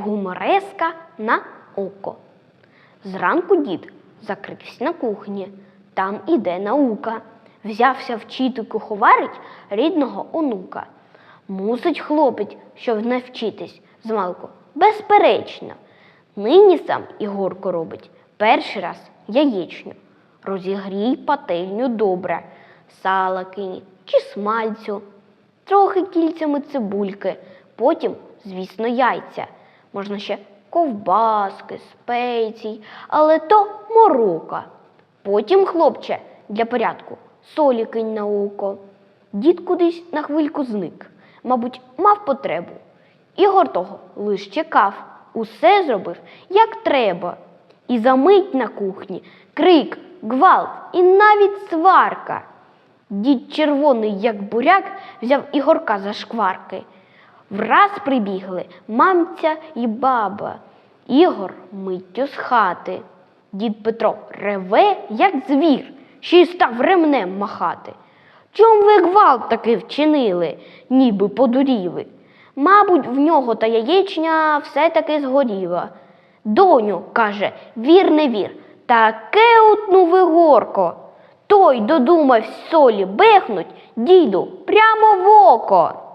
гумореска на око. Зранку дід закрився на кухні, там іде наука. Взявся вчити куховарить рідного онука. Мусить хлопець, щоб навчитись змалку. Безперечно. Нині сам Ігорко робить перший раз яєчню. Розігрій пательню добре, сала кинь чи смальцю, трохи кільцями цибульки, потім, звісно, яйця. Можна ще ковбаски, спецій, але то морока. Потім, хлопче, для порядку солі кинь на око. Дід кудись на хвильку зник, мабуть, мав потребу. Ігор того лиш чекав, усе зробив, як треба. І за мить на кухні крик, гвалт і навіть сварка. Дід червоний, як буряк, взяв Ігорка за шкварки. Враз прибігли мамця і баба. Ігор миттю з хати. Дід Петро реве, як звір, ще й став ремнем махати. Чом ви гвалт таки вчинили, ніби подуріли? Мабуть, в нього та яєчня все-таки згоріла. Доню, каже, вір не вір, таке утнув Ігорко. Той додумав солі бехнуть діду прямо в око.